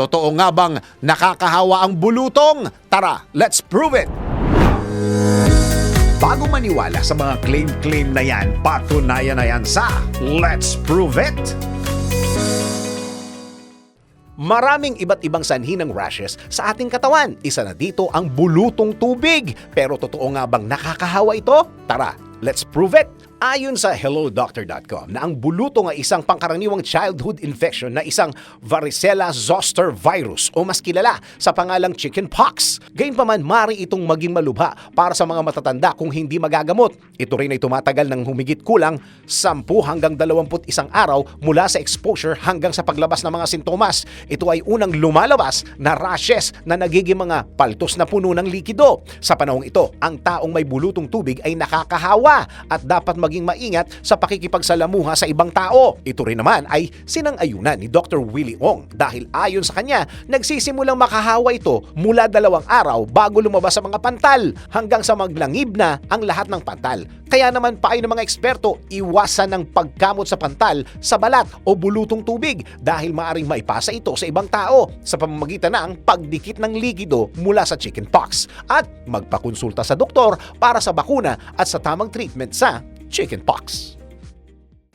Totoo nga bang nakakahawa ang bulutong? Tara, let's prove it! Bago maniwala sa mga claim-claim na yan, patunayan na yan sa Let's Prove It! Maraming iba't ibang sanhi ng rashes sa ating katawan. Isa na dito ang bulutong tubig. Pero totoo nga bang nakakahawa ito? Tara, let's prove it! Ayon sa hellodoctor.com na ang bulutong ay isang pangkaraniwang childhood infection na isang varicella zoster virus o mas kilala sa pangalang chickenpox. Gayunpaman, mari itong maging malubha para sa mga matatanda kung hindi magagamot. Ito rin ay tumatagal ng humigit kulang 10 hanggang 21 araw mula sa exposure hanggang sa paglabas ng mga sintomas. Ito ay unang lumalabas na rashes na nagiging mga paltos na puno ng likido. Sa panahong ito, ang taong may bulutong tubig ay nakakahawa at dapat maging maingat sa pakikipagsalamuha sa ibang tao. Ito rin naman ay sinang-ayunan ni Dr. Willie Ong dahil ayon sa kanya, nagsisimulang makahawa ito mula dalawang araw bago lumabas sa mga pantal hanggang sa maglangib na ang lahat ng pantal. Kaya naman payo ng mga eksperto, iwasan ng pagkamot sa pantal sa balat o bulutong tubig dahil maaring maipasa ito sa ibang tao sa pamamagitan ng pagdikit ng likido mula sa chickenpox at magpakonsulta sa doktor para sa bakuna at sa tamang treatment sa chickenpox.